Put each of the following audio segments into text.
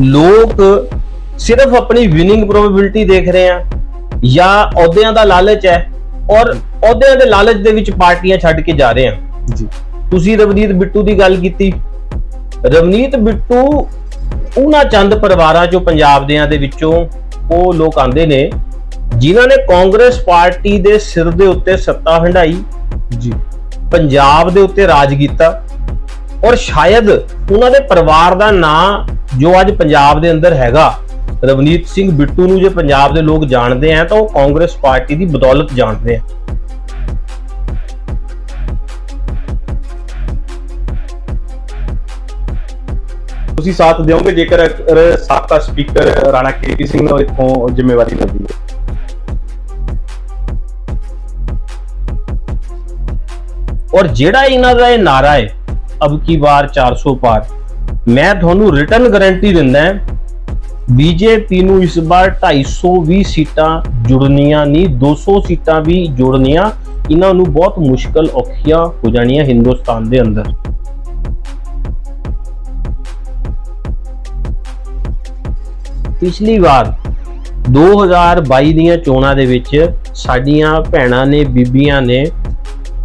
ਲੋਕ ਸਿਰਫ ਆਪਣੀ ਵਿਨਿੰਗ ਪ੍ਰੋਬੇਬਿਲਿਟੀ ਦੇਖ ਰਹੇ ਆ ਜਾਂ ਅਹੁਦਿਆਂ ਦਾ ਲਾਲਚ ਹੈ ਔਰ ਅਹੁਦਿਆਂ ਦੇ ਲਾਲਚ ਦੇ ਵਿੱਚ ਪਾਰਟੀਆਂ ਛੱਡ ਕੇ ਜਾ ਰਹੇ ਆ। ਜੀ। ਤੁਸੀਂ ਰਵਨੀਤ ਬਿੱਟੂ ਦੀ ਗੱਲ ਕੀਤੀ। ਰਵਨੀਤ ਬਿੱਟੂ ਉਹਨਾਂ ਚੰਦ ਪਰਿਵਾਰਾਂ ਚੋਂ ਪੰਜਾਬ ਦੇਆਂ ਦੇ ਵਿੱਚੋਂ ਉਹ ਲੋਕ ਆਂਦੇ ਨੇ ਜਿਨ੍ਹਾਂ ਨੇ ਕਾਂਗਰਸ ਪਾਰਟੀ ਦੇ ਸਿਰ ਦੇ ਉੱਤੇ ਸੱਤਾ ਹੰਢਾਈ ਜੀ। ਪੰਜਾਬ ਦੇ ਉੱਤੇ ਰਾਜ ਕੀਤਾ। ਔਰ ਸ਼ਾਇਦ ਉਹਨਾਂ ਦੇ ਪਰਿਵਾਰ ਦਾ ਨਾਂ ਜੋ ਅੱਜ ਪੰਜਾਬ ਦੇ ਅੰਦਰ ਹੈਗਾ, ਰਵਨੀਤ ਸਿੰਘ ਬਿੱਟੂ ਨੂੰ ਜੇ ਪੰਜਾਬ ਦੇ ਲੋਕ ਜਾਣਦੇ ਆ, ਤਾਂ ਉਹ ਕਾਂਗਰਸ ਪਾਰਟੀ ਦੀ ਬਦੌਲਤ ਜਾਣਦੇ ਆ। ਤੁਸੀਂ ਸਾਥ ਦਿਓਗੇ ਜੇਕਰ ਸਾਬਕਾ ਸਪੀਕਰ ਰਾਣਾ ਕੇਪੀ ਸਿੰਘ ਨੂੰ ਇਥੋਂ ਜ਼ਿੰਮੇਵਾਰੀ ਮਿਲਦੀ ਹੈ? ਔਰ ਜਿਹੜਾ ਇਹਨਾਂ ਦਾ ਇਹ ਨਾਰਾ ਹੈ ਅਬ ਕੀ ਵਾਰ 400 ਪਾਰ ਮੈਂ ਤੁਹਾਨੂੰ ਰਿਟਰਨ ਗਾਰੰਟੀ ਦਿੰਦਾ ਬੀਜੇਪੀ ਨੂੰ ਇਸ ਵਾਰ 220 ਸੀਟਾਂ ਜੁੜਨੀਆਂ ਨਹੀਂ 200 ਸੀਟਾਂ ਵੀ ਜੁੜਨੀਆਂ ਇਹਨਾਂ ਨੂੰ ਬਹੁਤ ਮੁਸ਼ਕਲ ਔਖੀਆਂ ਹੋ ਜਾਣੀਆਂ ਹਿੰਦੁਸਤਾਨ ਦੇ ਅੰਦਰ ਪਿਛਲੀ ਵਾਰ 2022 ਦੀਆਂ ਚੋਣਾਂ ਦੇ ਵਿੱਚ ਸਾਡੀਆਂ ਭੈਣਾਂ ਨੇ ਬੀਬੀਆਂ ਨੇ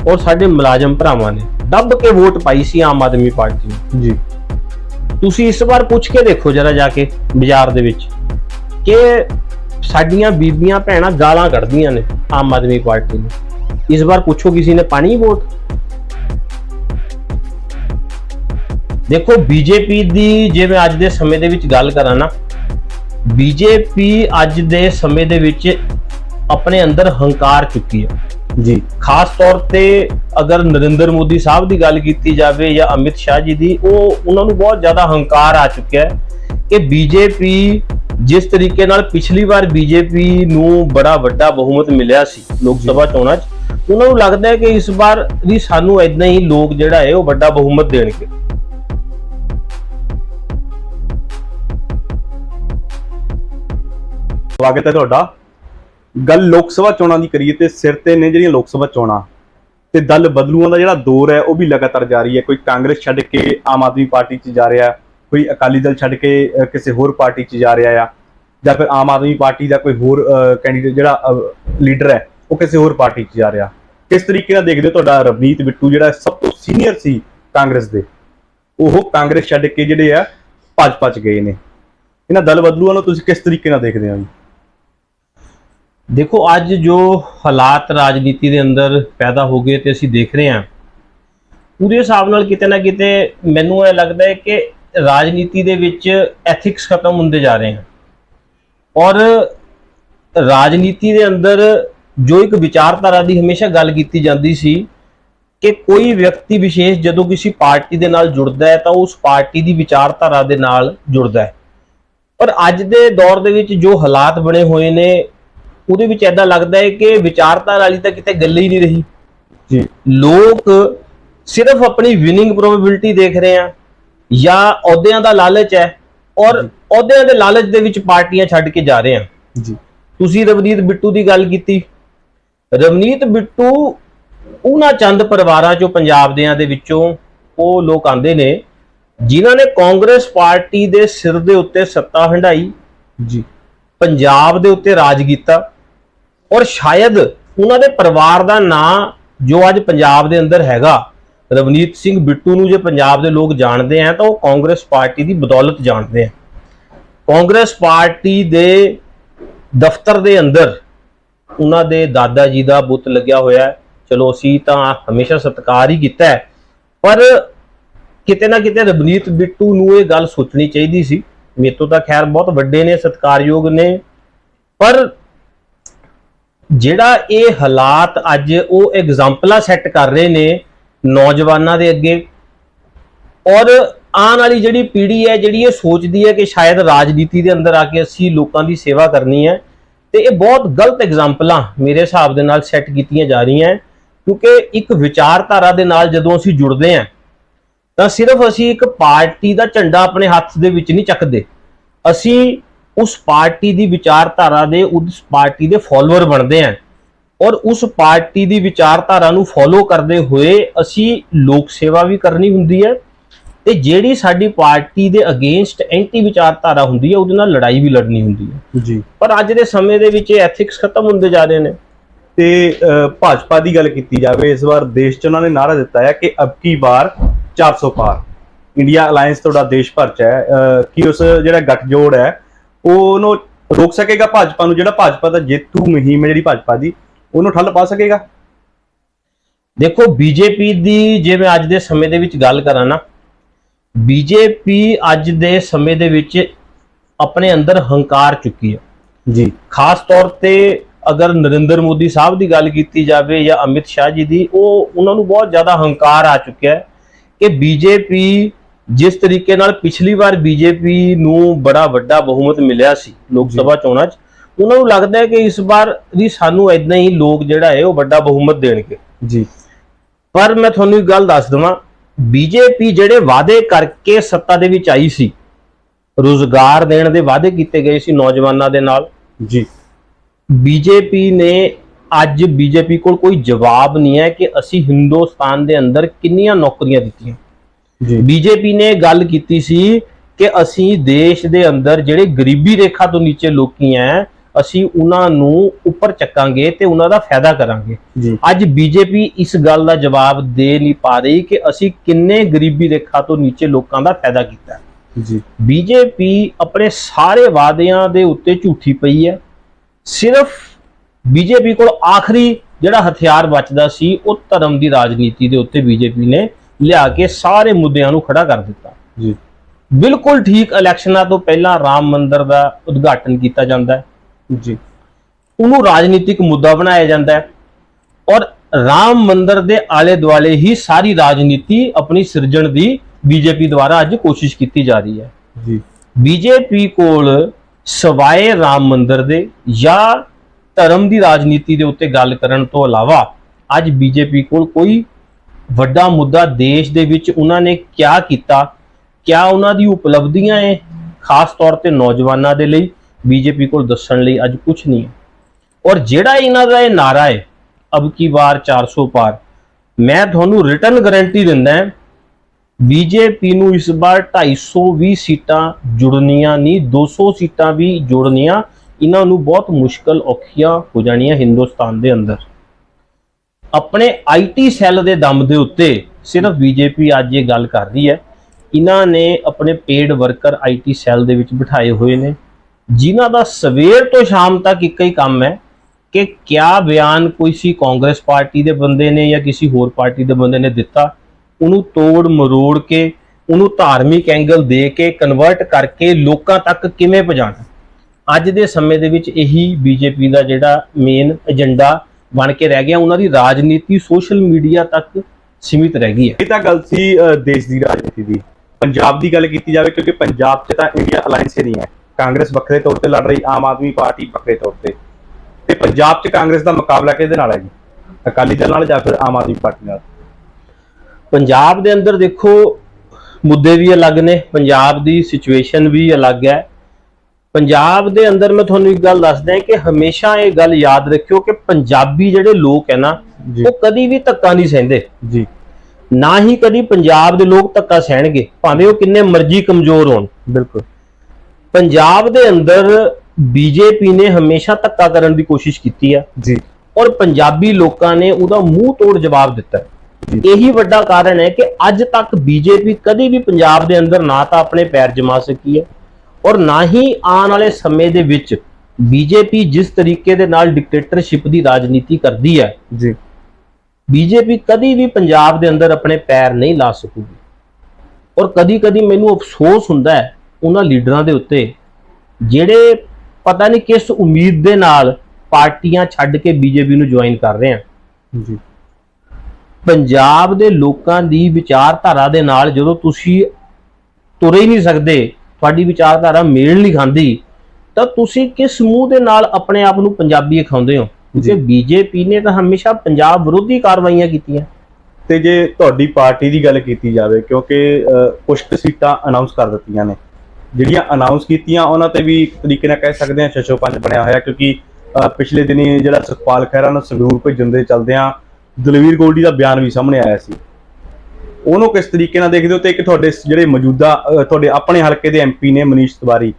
ਔਰ ਸਾਡੇ ਮੁਲਾਜ਼ਮ ਭਰਾਵਾਂ ਨੇ ਦੱਬ ਕੇ ਵੋਟ ਪਾਈ ਸੀ ਆਮ ਆਦਮੀ ਪਾਰਟੀ ਨੂੰ। ਜੀ। ਤੁਸੀਂ ਇਸ ਵਾਰ ਪੁੱਛ ਕੇ ਦੇਖੋ ਜਰਾ ਜਾ ਕੇ ਬਾਜ਼ਾਰ ਦੇ ਵਿੱਚ ਕਿ ਸਾਡੀਆਂ ਬੀਬੀਆਂ ਭੈਣਾਂ ਗਾਲਾਂ ਕੱਢਦੀਆਂ ਨੇ ਆਮ ਆਦਮੀ ਪਾਰਟੀ ਨੂੰ। ਇਸ ਵਾਰ ਪੁੱਛੋ ਕਿਸੇ ਨੇ ਪਾਣੀ ਵੋਟ? ਦੇਖੋ ਬੀਜੇਪੀ ਦੀ ਜੇ ਮੈਂ ਅੱਜ ਦੇ ਸਮੇਂ ਦੇ ਵਿੱਚ ਗੱਲ ਕਰਾਂ ਨਾ ਬੀਜੇਪੀ ਅੱਜ ਦੇ ਸਮੇਂ ਦੇ ਵਿੱਚ ਆਪਣੇ ਅੰਦਰ ਹੰਕਾਰ ਚੁੱਕੀ ਹੈ। ਜੀ। ਖਾਸ ਤੌਰ ਤੇ ਅਗਰ ਨਰਿੰਦਰ ਮੋਦੀ ਸਾਹਿਬ ਦੀ ਗੱਲ ਕੀਤੀ ਜਾਵੇ ਜਾਂ ਅਮਿਤ ਸ਼ਾਹ ਜੀ ਦੀ ਉਹ ਉਹਨਾਂ ਨੂੰ ਬਹੁਤ ਜ਼ਿਆਦਾ ਹੰਕਾਰ ਆ ਚੁੱਕਿਆ ਹੈ ਕਿ ਬੀਜੇਪੀ ਜਿਸ ਤਰੀਕੇ ਨਾਲ ਪਿਛਲੀ ਵਾਰ ਬੀਜੇਪੀ ਨੂੰ ਬੜਾ ਵੱਡਾ ਬਹੁਮਤ ਮਿਲਿਆ ਸੀ ਲੋਕ ਸਭਾ ਚੋਣਾਂ 'ਚ ਉਹਨਾਂ ਨੂੰ ਲੱਗਦਾ ਹੈ ਕਿ ਇਸ ਵਾਰ ਵੀ ਸਾਨੂੰ ਇਦਾਂ ਹੀ ਲੋਕ ਜਿਹੜਾ ਹੈ ਉਹ ਵੱਡਾ ਬਹੁਮਤ ਦੇਣਗੇ। ਸਵਾਗਤ ਹੈ ਤੁਹਾਡਾ। ਗੱਲ ਲੋਕ ਸਭਾ ਚੋਣਾਂ ਦੀ ਕਰੀਏ ਤੇ ਸਿਰ ਤੇ ਨੇ ਜਿਹੜੀਆਂ ਲੋਕ ਸਭਾ ਚੋਣਾਂ ਤੇ ਦਲ ਬਦਲੂਆਂ ਦਾ ਜਿਹੜਾ ਦੌਰ ਹੈ, ਉਹ ਵੀ ਲਗਾਤਾਰ ਜਾਰੀ ਹੈ। ਕੋਈ ਕਾਂਗਰਸ ਛੱਡ ਕੇ ਆਮ ਆਦਮੀ ਪਾਰਟੀ 'ਚ ਜਾ ਰਿਹਾ, ਕੋਈ ਅਕਾਲੀ ਦਲ ਛੱਡ ਕੇ ਕਿਸੇ ਹੋਰ ਪਾਰਟੀ 'ਚ ਜਾ ਰਿਹਾ ਆ, ਜਾਂ ਫਿਰ ਆਮ ਆਦਮੀ ਪਾਰਟੀ ਦਾ ਕੋਈ ਹੋਰ ਕੈਂਡੀਡੇਟ ਜਿਹੜਾ ਲੀਡਰ ਹੈ, ਉਹ ਕਿਸੇ ਹੋਰ ਪਾਰਟੀ 'ਚ ਜਾ ਰਿਹਾ। ਕਿਸ ਤਰੀਕੇ ਨਾਲ ਦੇਖਦੇ ਹੋ ਤੁਹਾਡਾ ਰਵਨੀਤ ਬਿੱਟੂ, ਜਿਹੜਾ ਸਭ ਤੋਂ ਸੀਨੀਅਰ ਸੀ ਕਾਂਗਰਸ ਦੇ, ਉਹ ਕਾਂਗਰਸ ਛੱਡ ਕੇ ਜਿਹੜੇ ਆ, ਭਾਜਪਾ 'ਚ ਗਏ ਨੇ। ਇਹਨਾਂ ਦਲ ਬਦਲੂਆਂ ਨੂੰ ਤੁਸੀਂ ਕਿਸ ਤਰੀਕੇ ਨਾਲ ਦੇਖਦੇ ਹੋ ਜੀ? ਦੇਖੋ, ਅੱਜ ਜੋ ਹਾਲਾਤ ਰਾਜਨੀਤੀ ਦੇ ਅੰਦਰ ਪੈਦਾ ਹੋ ਗਏ ਤੇ ਅਸੀਂ ਦੇਖ ਰਹੇ ਹਾਂ, ਪੂਰੇ ਹਿਸਾਬ ਨਾਲ ਕਿਤੇ ਨਾ ਕਿਤੇ ਮੈਨੂੰ ਇਹ ਲੱਗਦਾ ਹੈ ਕਿ ਰਾਜਨੀਤੀ ਦੇ ਵਿੱਚ ਐਥਿਕਸ ਖਤਮ ਹੁੰਦੇ ਜਾ ਰਹੇ ਹਨ। ਔਰ ਰਾਜਨੀਤੀ ਦੇ ਅੰਦਰ ਜੋ ਇੱਕ ਵਿਚਾਰਧਾਰਾ ਦੀ ਹਮੇਸ਼ਾ ਗੱਲ ਕੀਤੀ ਜਾਂਦੀ ਸੀ ਕਿ ਕੋਈ ਵਿਅਕਤੀ ਵਿਸ਼ੇਸ਼ ਜਦੋਂ ਕਿਸੇ ਪਾਰਟੀ ਦੇ ਨਾਲ ਜੁੜਦਾ ਹੈ ਤਾਂ ਉਸ ਪਾਰਟੀ ਦੀ ਵਿਚਾਰਧਾਰਾ ਦੇ ਨਾਲ ਜੁੜਦਾ ਹੈ। ਪਰ ਅੱਜ ਦੇ ਦੌਰ ਦੇ ਵਿੱਚ ਜੋ ਹਾਲਾਤ ਬਣੇ ਹੋਏ ਨੇ ਉਹਦੇ ਵਿੱਚ ਐਦਾਂ ਲੱਗਦਾ ਹੈ ਕਿ ਵਿਚਾਰਧਾਰਾ ਵਾਲੀ ਤਾਂ ਕਿਤੇ ਗੱਲ ਹੀ ਨਹੀਂ ਰਹੀ। ਜੀ। ਲੋਕ ਸਿਰਫ ਆਪਣੀ ਵਿਨਿੰਗ ਪ੍ਰੋਬੇਬਿਲਿਟੀ ਦੇਖ ਰਹੇ ਆ ਜਾਂ ਅਹੁਦਿਆਂ ਦਾ ਲਾਲਚ ਹੈ ਔਰ ਅਹੁਦਿਆਂ ਦੇ ਲਾਲਚ ਦੇ ਵਿੱਚ ਪਾਰਟੀਆਂ ਛੱਡ ਕੇ ਜਾ ਰਹੇ ਆ। ਜੀ। ਤੁਸੀਂ ਰਵਨੀਤ ਬਿੱਟੂ ਦੀ ਗੱਲ ਕੀਤੀ। ਰਵਨੀਤ ਬਿੱਟੂ ਉਹਨਾਂ ਚੰਦ ਪਰਿਵਾਰਾਂ ਚੋਂ ਪੰਜਾਬ ਦੇਆਂ ਦੇ ਵਿੱਚੋਂ ਉਹ ਲੋਕ ਆਂਦੇ ਨੇ ਜਿਨ੍ਹਾਂ ਨੇ ਕਾਂਗਰਸ ਪਾਰਟੀ ਦੇ ਸਿਰ ਦੇ ਉੱਤੇ ਸੱਤਾ ਹੰਢਾਈ ਜੀ। ਪੰਜਾਬ ਦੇ ਉੱਤੇ ਰਾਜ ਕੀਤਾ। ਔਰ ਸ਼ਾਇਦ ਉਹਨਾਂ ਦੇ ਪਰਿਵਾਰ ਦਾ ਨਾਂ ਜੋ ਅੱਜ ਪੰਜਾਬ ਦੇ ਅੰਦਰ ਹੈਗਾ, ਰਵਨੀਤ ਸਿੰਘ ਬਿੱਟੂ ਨੂੰ ਜੇ ਪੰਜਾਬ ਦੇ ਲੋਕ ਜਾਣਦੇ ਆ, ਤਾਂ ਉਹ ਕਾਂਗਰਸ ਪਾਰਟੀ ਦੀ ਬਦੌਲਤ ਜਾਣਦੇ ਆ। ਕਾਂਗਰਸ ਪਾਰਟੀ ਦੇ ਦਫ਼ਤਰ ਦੇ ਅੰਦਰ ਉਹਨਾਂ ਦੇ ਦਾਦਾ ਜੀ ਦਾ ਬੁੱਤ ਲੱਗਿਆ ਹੋਇਆ ਚਲੋ ਅਸੀਂ ਤਾਂ ਹਮੇਸ਼ਾ ਸਤਿਕਾਰ ਹੀ ਕੀਤਾ ਹੈ, ਪਰ ਕਿਤੇ ਨਾ ਕਿਤੇ ਰਵਨੀਤ ਬਿੱਟੂ ਨੂੰ ਇਹ ਗੱਲ ਸੋਚਣੀ ਚਾਹੀਦੀ ਸੀ। ਮੇਰੇ ਤੋਂ ਤਾਂ ਖੈਰ ਬਹੁਤ ਵੱਡੇ ਨੇ, ਸਤਿਕਾਰਯੋਗ ਨੇ, ਪਰ ਜਿਹੜਾ ਇਹ ਹਾਲਾਤ ਅੱਜ ਉਹ ਐਗਜ਼ਾਮਪਲਾਂ ਸੈੱਟ ਕਰ ਰਹੇ ਨੇ ਨੌਜਵਾਨਾਂ ਦੇ ਅੱਗੇ। ਔਰ ਆਉਣ ਵਾਲੀ ਜਿਹੜੀ ਪੀੜ੍ਹੀ ਹੈ, ਜਿਹੜੀ ਇਹ ਸੋਚਦੀ ਹੈ ਕਿ ਸ਼ਾਇਦ ਰਾਜਨੀਤੀ ਦੇ ਅੰਦਰ ਆ ਕੇ ਅਸੀਂ ਲੋਕਾਂ ਦੀ ਸੇਵਾ ਕਰਨੀ ਹੈ, ਤੇ ਇਹ ਬਹੁਤ ਗਲਤ ਐਗਜ਼ਾਮਪਲਾਂ ਮੇਰੇ ਹਿਸਾਬ ਦੇ ਨਾਲ ਸੈੱਟ ਕੀਤੀਆਂ ਜਾ ਰਹੀਆਂ ਕਿਉਂਕਿ ਇੱਕ ਵਿਚਾਰਧਾਰਾ ਦੇ ਨਾਲ ਜਦੋਂ ਅਸੀਂ ਜੁੜਦੇ ਹਾਂ, ਤਾਂ ਸਿਰਫ ਅਸੀਂ ਇੱਕ ਪਾਰਟੀ ਦਾ ਝੰਡਾ ਆਪਣੇ ਹੱਥ ਦੇ ਵਿੱਚ ਨਹੀਂ ਚੱਕਦੇ। ਅਸੀਂ ਉਸ ਪਾਰਟੀ ਦੀ ਵਿਚਾਰਧਾਰਾ ਦੇ ਉਸ ਪਾਰਟੀ ਦੇ ਫਾਲੋਅਰ ਬਣਦੇ ਹਾਂ ਔਰ ਉਸ ਪਾਰਟੀ ਦੀ ਵਿਚਾਰਧਾਰਾ ਨੂੰ ਫੋਲੋ ਕਰਦੇ ਹੋਏ ਅਸੀਂ ਲੋਕ ਸੇਵਾ ਵੀ ਕਰਨੀ ਹੁੰਦੀ ਹੈ ਤੇ ਜਿਹੜੀ ਸਾਡੀ ਪਾਰਟੀ ਦੇ ਅਗੇਂਸਟ ਐਂਟੀ ਵਿਚਾਰਧਾਰਾ ਹੁੰਦੀ ਹੈ ਉਹਦੇ ਨਾਲ ਲੜਾਈ ਵੀ ਲੜਨੀ ਹੁੰਦੀ ਹੈ। ਜੀ। ਪਰ ਅੱਜ ਦੇ ਸਮੇਂ ਦੇ ਵਿੱਚ ਇਹ ਐਥਿਕਸ ਖਤਮ ਹੁੰਦੇ ਜਾ ਰਹੇ ਨੇ। ਤੇ ਭਾਜਪਾ ਦੀ ਗੱਲ ਕੀਤੀ ਜਾਵੇ ਇਸ ਵਾਰ ਦੇਸ਼ 'ਚ ਉਹਨਾਂ ਨੇ ਨਾਰਾ ਦਿੱਤਾ ਹੈ ਕਿ ਅਬ ਕੀ ਬਾਰ 400 ਪਾਰ। ਇੰਡੀਆ ਅਲਾਈਅੰਸ ਤੁਹਾਡਾ ਦੇਸ਼ ਭਰ 'ਚ ਹੈ। ਕੀ ਉਸ ਜਿਹੜਾ ਗੱਠਜੋੜ ਹੈ ਉਹਨੂੰ ਰੋਕ ਸਕੇਗਾ ਭਾਜਪਾ ਨੂੰ ਜਿਹੜਾ ਭਾਜਪਾ ਦਾ ਜੇਤੂ ਮੁਹਿੰਮ ਹੈ ਜਿਹੜੀ ਭਾਜਪਾ ਦੀ ਉਹਨੂੰ ਠੱਲ ਪਾ ਸਕੇਗਾ? ਦੇਖੋ ਬੀਜੇਪੀ ਦੀ ਜੇ ਮੈਂ ਅੱਜ ਦੇ ਸਮੇਂ ਦੇ ਵਿੱਚ ਗੱਲ ਕਰਾਂ ਨਾ ਬੀਜੇਪੀ ਅੱਜ ਦੇ ਸਮੇਂ ਦੇ ਵਿੱਚ ਆਪਣੇ ਅੰਦਰ ਹੰਕਾਰ ਚੁੱਕੀ ਹੈ। ਜੀ। ਖਾਸ ਤੌਰ ਤੇ ਅਗਰ ਨਰਿੰਦਰ ਮੋਦੀ ਸਾਹਿਬ ਦੀ ਗੱਲ ਕੀਤੀ ਜਾਵੇ ਜਾਂ ਅਮਿਤ ਸ਼ਾਹ ਜੀ ਦੀ ਉਹ ਉਹਨਾਂ ਨੂੰ ਬਹੁਤ ਜ਼ਿਆਦਾ ਹੰਕਾਰ ਆ ਚੁੱਕਿਆ ਹੈ ਕਿ ਬੀਜੇਪੀ ਜਿਸ ਤਰੀਕੇ ਨਾਲ ਪਿਛਲੀ ਵਾਰ ਬੀਜੇਪੀ ਨੂੰ ਬੜਾ ਵੱਡਾ ਬਹੁਮਤ ਮਿਲਿਆ ਸੀ ਲੋਕ। ਸਭਾ ਚੋਣਾਂ 'ਚ ਉਹਨਾਂ ਨੂੰ ਲੱਗਦਾ ਹੈ ਕਿ ਇਸ ਵਾਰ ਵੀ ਸਾਨੂੰ ਇਦਾਂ ਹੀ ਲੋਕ ਜਿਹੜਾ ਹੈ ਉਹ ਵੱਡਾ ਬਹੁਮਤ ਦੇਣਗੇ। ਜੀ। ਪਰ ਮੈਂ ਤੁਹਾਨੂੰ ਇੱਕ ਗੱਲ ਦੱਸ ਦਵਾਂ ਬੀਜੇਪੀ ਜਿਹੜੇ ਵਾਅਦੇ ਕਰਕੇ ਸੱਤਾ ਦੇ ਵਿੱਚ ਆਈ ਸੀ ਰੋਜ਼ਗਾਰ ਦੇਣ ਦੇ ਵਾਅਦੇ ਕੀਤੇ ਗਏ ਸੀ ਨੌਜਵਾਨਾਂ ਦੇ ਨਾਲ। ਜੀ। ਬੀਜੇਪੀ ਨੇ ਅੱਜ ਬੀਜੇਪੀ ਕੋਲ ਕੋਈ ਜਵਾਬ ਨਹੀਂ ਹੈ ਕਿ ਅਸੀਂ ਹਿੰਦੁਸਤਾਨ ਦੇ ਅੰਦਰ ਕਿੰਨੀਆਂ ਨੌਕਰੀਆਂ ਦਿੱਤੀਆਂ। ਬੀਜੇਪੀ ਨੇ ਗੱਲ ਕੀਤੀ ਸੀ ਕਿ ਅਸੀਂ ਦੇਸ਼ ਦੇ ਅੰਦਰ ਜਿਹੜੇ ਗਰੀਬੀ ਰੇਖਾ ਤੋਂ ਨੀਚੇ ਲੋਕੀ ਐ ਅਸੀਂ ਉਹਨਾਂ ਨੂੰ ਉੱਪਰ ਚੱਕਾਂਗੇ ਤੇ ਉਹਨਾਂ ਦਾ ਫਾਇਦਾ ਕਰਾਂਗੇ। ਅੱਜ ਬੀਜੇਪੀ ਇਸ ਗੱਲ ਦਾ ਜਵਾਬ ਦੇ ਨਹੀਂ ਪਾ ਰਹੀ ਕਿ ਅਸੀਂ ਕਿੰਨੇ ਗਰੀਬੀ ਰੇਖਾ ਤੋਂ ਨੀਚੇ ਲੋਕਾਂ ਦਾ ਫਾਇਦਾ ਕੀਤਾ। ਜੀ। ਬੀਜੇਪੀ ਆਪਣੇ ਸਾਰੇ ਵਾਅਦਿਆਂ ਦੇ ਉੱਤੇ ਝੂਠੀ ਪਈ ਹੈ ਸਿਰਫ ਬੀਜੇਪੀ ਕੋਲ ਆਖਰੀ ਜਿਹੜਾ ਹਥਿਆਰ ਬਚਦਾ ਸੀ ਉਹ ਧਰਮ ਦੀ ਰਾਜਨੀਤੀ ਦੇ ਉੱਤੇ ਬੀਜੇਪੀ ਨੇ ਲਿਆ ਕੇ ਸਾਰੇ ਮੁੱਦਿਆਂ ਨੂੰ ਖੜਾ ਕਰ ਦਿੱਤਾ। ਜੀ। ਬਿਲਕੁਲ ਠੀਕ ਇਲੈਕਸ਼ਨਾਂ ਤੋਂ ਪਹਿਲਾਂ ਰਾਮ ਮੰਦਿਰ ਦਾ ਉਦਘਾਟਨ ਕੀਤਾ ਜਾਂਦਾ ਹੈ। ਜੀ। ਉਹਨੂੰ ਰਾਜਨੀਤਿਕ ਮੁੱਦਾ ਬਣਾਇਆ ਜਾਂਦਾ ਹੈ ਔਰ ਰਾਮ ਮੰਦਿਰ ਦੇ ਆਲੇ ਦੁਆਲੇ ਹੀ ਸਾਰੀ ਰਾਜਨੀਤੀ ਆਪਣੀ ਸਿਰਜਣ ਦੀ ਬੀਜੇਪੀ ਦੁਆਰਾ ਅੱਜ ਕੋਸ਼ਿਸ਼ ਕੀਤੀ ਜਾ ਰਹੀ ਹੈ। ਜੀ। ਬੀਜੇਪੀ ਕੋਲ ਸਵਾਏ ਰਾਮ ਮੰਦਿਰ ਦੇ ਜਾਂ ਧਰਮ ਦੀ ਰਾਜਨੀਤੀ ਦੇ ਉੱਤੇ ਗੱਲ ਕਰਨ ਤੋਂ ਇਲਾਵਾ ਅੱਜ ਬੀਜੇਪੀ ਕੋਲ ਕੋਈ ਵੱਡਾ ਮੁੱਦਾ ਦੇਸ਼ ਦੇ ਵਿੱਚ ਉਹਨਾਂ ਨੇ ਕਿਆ ਕੀਤਾ? ਕਿਆ ਉਹਨਾਂ ਦੀ ਉਪਲਬਧੀਆਂ ਹੈ ਖਾਸ ਤੌਰ ਤੇ ਨੌਜਵਾਨਾਂ ਦੇ ਲਈ, ਬੀਜੇਪੀ ਕੋਲ ਦੱਸਣ ਲਈ ਅੱਜ ਕੁਝ ਨਹੀਂ ਹੈ। ਔਰ ਜਿਹੜਾ ਇਹਨਾਂ ਦਾ ਇਹ ਨਾਰਾ ਹੈ ਅਬ ਕੀ ਵਾਰ 400 ਪਾਰ, ਮੈਂ ਤੁਹਾਨੂੰ ਰਿਟਰਨ ਗਾਰੰਟੀ ਦਿੰਦਾ ਹਾਂ ਬੀਜੇਪੀ ਨੂੰ ਇਸ ਵਾਰ 220 ਸੀਟਾਂ ਜੁੜਨੀਆਂ ਨਹੀਂ 200 ਸੀਟਾਂ ਵੀ ਜੁੜਨੀਆਂ, ਇਹਨਾਂ ਨੂੰ ਬਹੁਤ ਮੁਸ਼ਕਲ ਔਖੀਆਂ ਹੋ ਜਾਣੀਆਂ ਹਿੰਦੁਸਤਾਨ ਦੇ ਅੰਦਰ। ਆਪਣੇ ਆਈਟੀ ਸੈੱਲ ਦੇ ਦਮ ਦੇ ਉੱਤੇ ਸਿਰਫ ਬੀਜੇਪੀ ਅੱਜ ਇਹ ਗੱਲ ਕਰ ਰਹੀ ਹੈ। ਇਹਨਾਂ ਨੇ ਆਪਣੇ ਪੇਡ ਵਰਕਰ ਆਈਟੀ ਸੈੱਲ ਦੇ ਵਿੱਚ ਬਿਠਾਏ ਹੋਏ ਨੇ। ਜਿਨ੍ਹਾਂ ਦਾ ਸਵੇਰ ਤੋਂ ਸ਼ਾਮ ਤੱਕ ਇੱਕ ਹੀ ਕੰਮ ਹੈ ਕਿ ਕਿਆ ਬਿਆਨ ਕੋਈ ਸੀ ਕਾਂਗਰਸ ਪਾਰਟੀ ਦੇ ਬੰਦੇ ਨੇ ਜਾਂ ਕਿਸੇ ਹੋਰ ਪਾਰਟੀ ਦੇ ਬੰਦੇ ਨੇ ਦਿੱਤਾ। ਉਹਨੂੰ ਤੋੜ ਮਰੋੜ ਕੇ, ਉਹਨੂੰ ਧਾਰਮਿਕ ਐਂਗਲ ਦੇ ਕੇ ਕਨਵਰਟ ਕਰਕੇ ਲੋਕਾਂ ਤੱਕ ਕਿਵੇਂ ਪਹੁੰਚਾਉਣਾ। ਅੱਜ ਦੇ ਸਮੇਂ ਦੇ ਵਿੱਚ ਇਹੀ ਬੀਜੇਪੀ ਦਾ ਜਿਹੜਾ ਮੇਨ ਏਜੰਡਾ ਬਣ ਕੇ ਰਹਿ ਗਿਆ ਉਹਨਾਂ ਦੀ ਰਾਜਨੀਤੀ ਸੋਸ਼ਲ ਮੀਡੀਆ ਤੱਕ ਸੀਮਿਤ ਰਹਿ ਗਈ ਹੈ। ਇਹ ਤਾਂ ਗੱਲ ਸੀ ਦੇਸ਼ ਦੀ ਰਾਜਨੀਤੀ ਦੀ। ਪੰਜਾਬ ਦੀ ਗੱਲ ਕੀਤੀ ਜਾਵੇ ਕਿਉਂਕਿ ਪੰਜਾਬ 'ਚ ਤਾਂ ਇੰਡੀਆ ਅਲਾਈਅੰਸ ਹੀ ਨਹੀਂ ਹੈ। ਕਾਂਗਰਸ ਵੱਖਰੇ ਤੌਰ ਤੇ ਲੜ ਰਹੀ ਆਮ ਆਦਮੀ ਪਾਰਟੀ ਵੱਖਰੇ ਤੌਰ ਤੇ। ਤੇ ਪੰਜਾਬ 'ਚ ਕਾਂਗਰਸ ਦਾ ਮੁਕਾਬਲਾ ਕਿਹਦੇ ਨਾਲ ਹੈ ਜੀ? ਅਕਾਲੀ ਦਲ ਨਾਲ ਜਾਂ ਫਿਰ ਆਮ ਆਦਮੀ ਪਾਰਟੀ ਨਾਲ? ਪੰਜਾਬ ਦੇ ਅੰਦਰ ਦੇਖੋ ਮੁੱਦੇ ਵੀ ਅਲੱਗ ਨੇ ਪੰਜਾਬ ਦੀ ਸਿਚੁਏਸ਼ਨ ਵੀ ਅਲੱਗ ਹੈ। ਪੰਜਾਬ ਦੇ ਅੰਦਰ ਮੈਂ ਤੁਹਾਨੂੰ ਇੱਕ ਗੱਲ ਦੱਸਦਾ ਕਿ ਹਮੇਸ਼ਾ ਇਹ ਗੱਲ ਯਾਦ ਰੱਖਿਓ ਕਿ ਪੰਜਾਬੀ ਜਿਹੜੇ ਲੋਕ ਹੈ ਨਾ ਉਹ ਕਦੀ ਵੀ ਧੱਕਾ ਨਹੀਂ ਸਹਿੰਦੇ। ਜੀ। ਨਾ ਹੀ ਕਦੀ ਪੰਜਾਬ ਦੇ ਲੋਕ ਧੱਕਾ ਸਹਿਣਗੇ ਭਾਵੇਂ ਉਹ ਕਿੰਨੇ ਮਰਜ਼ੀ ਕਮਜ਼ੋਰ ਹੋਣ। ਬਿਲਕੁਲ। ਪੰਜਾਬ ਦੇ ਅੰਦਰ ਬੀਜੇਪੀ ਨੇ ਹਮੇਸ਼ਾ ਧੱਕਾ ਕਰਨ ਦੀ ਕੋਸ਼ਿਸ਼ ਕੀਤੀ ਹੈ ਜੀ। ਔਰ ਪੰਜਾਬੀ ਲੋਕਾਂ ਨੇ ਉਹਦਾ ਮੂੰਹ ਤੋੜ ਜਵਾਬ ਦਿੱਤਾ। ਇਹੀ ਵੱਡਾ ਕਾਰਨ ਹੈ ਕਿ ਅੱਜ ਤੱਕ ਬੀਜੇਪੀ ਕਦੀ ਵੀ ਪੰਜਾਬ ਦੇ ਅੰਦਰ ਨਾ ਤਾਂ ਆਪਣੇ ਪੈਰ ਜਮਾ ਸਕੀ ਹੈ। ਔਰ ਨਾ ਹੀ ਆਉਣ ਵਾਲੇ ਸਮੇਂ ਦੇ ਵਿੱਚ ਬੀਜੇਪੀ ਜਿਸ ਤਰੀਕੇ ਦੇ ਨਾਲ ਡਿਕਟੇਟਰਸ਼ਿਪ ਦੀ ਰਾਜਨੀਤੀ ਕਰਦੀ ਹੈ ਜੀ। ਬੀਜੇਪੀ ਕਦੀ ਵੀ ਪੰਜਾਬ ਦੇ ਅੰਦਰ ਆਪਣੇ ਪੈਰ ਨਹੀਂ ਲਾ ਸਕੂਗੀ। ਔਰ ਕਦੀ-ਕਦੀ ਮੈਨੂੰ ਅਫਸੋਸ ਹੁੰਦਾ ਹੈ ਉਹਨਾਂ ਲੀਡਰਾਂ ਦੇ ਉੱਤੇ ਜਿਹੜੇ ਪਤਾ ਨਹੀਂ ਕਿਸ ਉਮੀਦ ਦੇ ਨਾਲ ਪਾਰਟੀਆਂ ਛੱਡ ਕੇ ਬੀਜੇਪੀ ਨੂੰ ਜੁਆਇਨ ਕਰ ਰਹੇ ਆ। ਜੀ। ਪੰਜਾਬ ਦੇ ਲੋਕਾਂ ਦੀ ਵਿਚਾਰਧਾਰਾ ਦੇ ਨਾਲ ਜਦੋਂ ਤੁਸੀਂ ਤੁਰ ਹੀ ਨਹੀਂ ਸਕਦੇ ਤੁਹਾਡੀ ਵਿਚਾਰਧਾਰਾ ਮੇਲ ਨਹੀਂ ਖਾਂਦੀ ਤਾਂ ਤੁਸੀਂ ਕਿਸ ਮੂੰਹ ਦੇ ਨਾਲ ਆਪਣੇ ਆਪ ਨੂੰ ਪੰਜਾਬੀ ਖਾਉਂਦੇ ਹੋ? ਕਿਉਂਕਿ ਜੀ। ਬੀਜੇਪੀ ਨੇ ਤਾਂ ਹਮੇਸ਼ਾ ਪੰਜਾਬ ਵਿਰੋਧੀ ਕਾਰਵਾਈਆਂ ਕੀਤੀਆਂ। ਤੇ ਜੇ ਤੁਹਾਡੀ ਪਾਰਟੀ ਦੀ ਗੱਲ ਕੀਤੀ ਜਾਵੇ ਕਿਉਂਕਿ ਕੁਝ ਸੀਟਾਂ ਅਨਾਉਂਸ ਕਰ ਦਿੱਤੀਆਂ ਨੇ। ਜਿਹੜੀਆਂ ਅਨਾਉਂਸ ਕੀਤੀਆਂ ਉਹਨਾਂ ਤੇ ਵੀ ਇੱਕ ਤਰੀਕੇ ਨਾਲ ਕਹਿ ਸਕਦੇ ਹਾਂ ਛਛੋ ਪੰਜ ਬਣਿਆ ਹੋਇਆ ਕਿਉਂਕਿ ਪਿਛਲੇ ਦਿਨੀ ਜਿਹੜਾ ਸੁਖਪਾਲ ਖਹਿਰਾ ਨੂੰ ਸੰਗਰੂਰ ਭੇਜਣ ਦੇ ਚਲਦਿਆਂ ਦਲਵੀਰ ਗੋਲਡੀ ਦਾ ਬਿਆਨ ਵੀ ਸਾਹਮਣੇ ਆਇਆ ਸੀ। ਉਹਨੂੰ ਕਿਸ ਤਰੀਕੇ ਨਾਲ ਦੇਖਦੇ ਹੋ ਤੇ ਇੱਕ ਤੁਹਾਡੇ ਜਿਹੜੇ ਮੌਜੂਦਾ ਤੁਹਾਡੇ ਆਪਣੇ ਹਲਕੇ ਦੇ ਐਮਪੀ ਨੇ ਮਨੀਸ਼ ਤਿਵਾਰੀ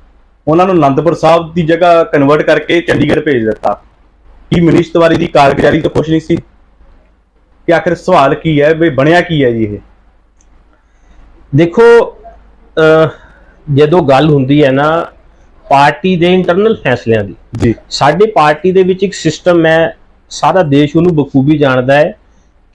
ਉਹਨਾਂ ਨੂੰ ਅਨੰਦਪੁਰ ਸਾਹਿਬ ਦੀ ਜਗ੍ਹਾ ਕਨਵਰਟ ਕਰਕੇ ਚੰਡੀਗੜ੍ਹ ਭੇਜ ਦਿੱਤਾ। ਕੀ ਮਨੀਸ਼ ਤਿਵਾਰੀ ਦੀ ਕਾਰਗੁਜ਼ਾਰੀ ਤੋਂ ਖੁਸ਼ ਨਹੀਂ ਸੀ? ਕਿ ਆਖਿਰ ਸਵਾਲ ਕੀ ਹੈ? ਵੀ ਬਣਿਆ ਕੀ ਹੈ ਜੀ ਇਹ? ਦੇਖੋ ਜਦੋਂ ਗੱਲ ਹੁੰਦੀ ਹੈ ਨਾ ਪਾਰਟੀ ਦੇ ਇੰਟਰਨਲ ਫੈਸਲਿਆਂ ਦੀ ਜੀ। ਸਾਡੀ ਪਾਰਟੀ ਦੇ ਵਿੱਚ ਇੱਕ ਸਿਸਟਮ ਹੈ ਸਾਰਾ ਦੇਸ਼ ਉਹਨੂੰ ਬਖੂਬੀ ਜਾਣਦਾ ਹੈ।